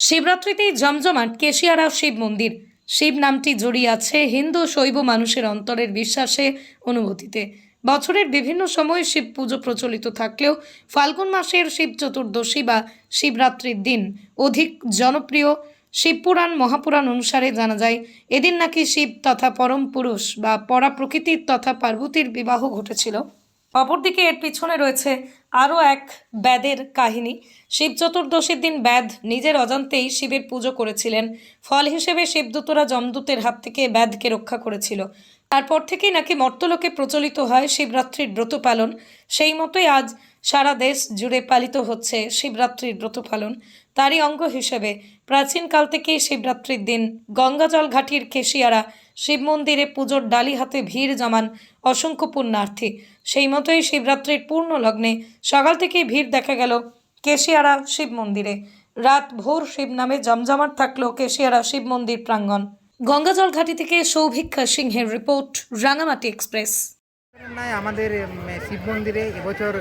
শিবরাত্রিতেই জমজমাট কেশিয়ারা শিব মন্দির। শিব নামটি জড়িয়ে আছে হিন্দু শৈব মানুষের অন্তরের বিশ্বাসে অনুভূতিতে। বছরের বিভিন্ন সময়ে শিব পুজো প্রচলিত থাকলেও ফাল্গুন মাসের শিব চতুর্দশী বা শিবরাত্রির দিন অধিক জনপ্রিয়। শিবপুরাণ মহাপুরাণ অনুসারে জানা যায়, এদিন নাকি শিব তথা পরম পুরুষ বা পরা প্রকৃতির তথা পার্বতীর বিবাহ ঘটেছিল। অপরদিকে এর পিছনে রয়েছে আরও এক ব্যাদের কাহিনী। শিব চতুর্দশীর দিন ব্যাদ নিজের অজান্তেই শিবের পুজো করেছিলেন। ফল হিসেবে শিবদূতরা যমদূতের হাত থেকে ব্যাদকে রক্ষা করেছিল। তারপর থেকেই নাকি মর্তলোকে প্রচলিত হয় শিবরাত্রির ব্রত পালন। সেই মতোই আজ সারা দেশ জুড়ে পালিত হচ্ছে শিবরাত্রির ব্রত পালন। তারই অঙ্গ হিসেবে প্রাচীনকাল থেকেই শিবরাত্রির দিন গঙ্গাজল ঘাটির কেশিয়ারা শিব মন্দিরে পুজোর ডালি হাতে ভিড় জমান অসংখ্য পুণ্যার্থী। সেই মতোই শিবরাত্রির পূর্ণ লগ্নে সকাল থেকেই ভিড় দেখা গেল কেশিয়ারা শিব মন্দিরে। রাত ভোর শিব নামে জমজমাট থাকল কেশিয়ারা শিব মন্দির প্রাঙ্গণ। গঙ্গাজল ঘাটি থেকে সৌভিক্ষা সিংহের রিপোর্ট, রাঙামাটি এক্সপ্রেস। নাই, আমাদের শিব মন্দিরে এবছর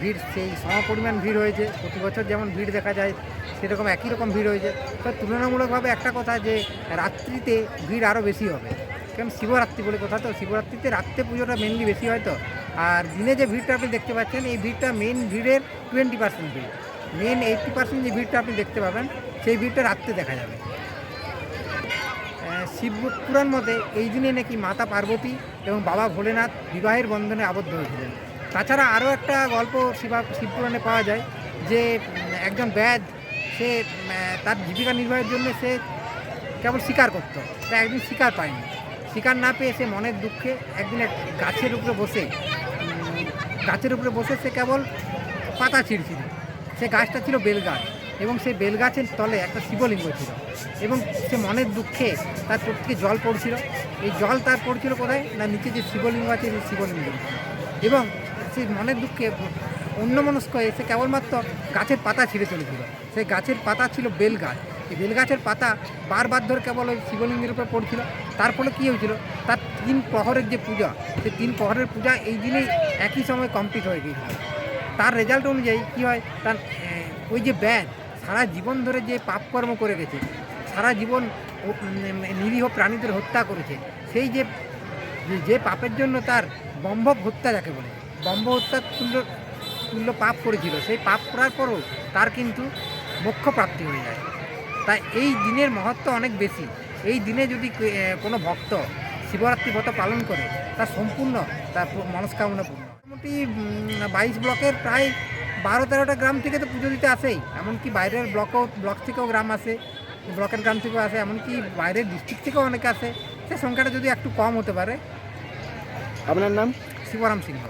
ভিড়, সেই সমপরিমাণ ভিড় হয়েছে। প্রতি বছর যেমন ভিড় দেখা যায়, সেরকম একই রকম ভিড় হয়েছে। তো তুলনামূলকভাবে একটা কথা যে, রাত্রিতে ভিড় আরও বেশি হবে। কারণ শিবরাত্রি বলে কথা, তো শিবরাত্রিতে রাত্রে পুজোটা মেনলি বেশি হয় তো। আর দিনে যে ভিড়টা আপনি দেখতে পাচ্ছেন, এই ভিড়টা মেন ভিড়ের টোয়েন্টি পার্সেন্ট ভিড়। মেন এইটটি পার্সেন্ট যে ভিড়টা আপনি দেখতে পাবেন, সেই ভিড়টা রাত্রে দেখা যাবে। শিব পুরাণ মতে এই দিনে নাকি মাতা পার্বতী এবং বাবা ভোলেনাথ বিবাহের বন্ধনে আবদ্ধ হয়েছিলেন। তাছাড়া আরও একটা গল্প শিবা শিবপুরাণে পাওয়া যায় যে একজন ব্যাদ সে তার জীবিকা নির্বাহের জন্য সে কেবল শিকার করত, তা একদিন শিকার পায়নি। শিকার না পেয়ে সে মনের দুঃখে একদিন এক গাছের উপরে বসে, গাছের উপরে বসে সে কেবল পাতা ছিঁড়ছিল। সে গাছটা ছিল বেলগাছ এবং সেই বেলগাছের তলে একটা শিবলিঙ্গ ছিল এবং সে মনের দুঃখে তার প্রত্যেকে জল পড়ছিল। এই জল তার পড়ছিল কোথায়? না নিচে যে শিবলিঙ্গ আছে সেই শিবলিঙ্গ। এবং সেই মনের দুঃখে অন্য মনস্ক হয়ে সে কেবলমাত্র গাছের পাতা ছিঁড়ে চলেছিল। সেই গাছের পাতা ছিল বেল গাছ এই বেল গাছের পাতা বারবার ধরে কেবল ওই শিবলিঙ্গের উপর পড়ছিল। তার ফলে কী হয়েছিল? তার তিন প্রহরের যে পূজা সেই তিন প্রহরের পূজা এই দিনেই একই সময় কমপ্লিট হয়ে গিয়েছিল। তার রেজাল্ট অনুযায়ী কী হয়? তার ওই যে ব্যাগ সারা জীবন ধরে যে পাপকর্ম করে গেছে, সারা জীবন নিরীহ প্রাণীদের হত্যা করেছে, সেই যে, যে- পাপের জন্য তার বম্ভব হত্যা যাকে বলে, বম্ভ হত্যার তুল্য তুল্য পাপ করেছিল, সেই পাপ করার পরও তার কিন্তু মোক্ষ প্রাপ্তি হয়ে যায়। তাই এই দিনের মহত্ব অনেক বেশি। এই দিনে যদি কোনো ভক্ত শিবরাত্রি ব্রত পালন করে তার সম্পূর্ণ তার মনস্কামনা পূর্ণ। মোটামুটি বাইশ ব্লকের প্রায় বারো তেরোটা গ্রাম থেকে তো পুজো দিতে আসেই। এমনকি বাইরের ব্লকও ব্লক থেকেও গ্রাম আসে ব্লকের গ্রাম থেকেও আসে এমনকি বাইরের ডিস্ট্রিক্ট থেকেও অনেকে আসে। সে সংখ্যাটা যদি একটু কম হতে পারে আপনার নাম? শিবরাম সিংহ।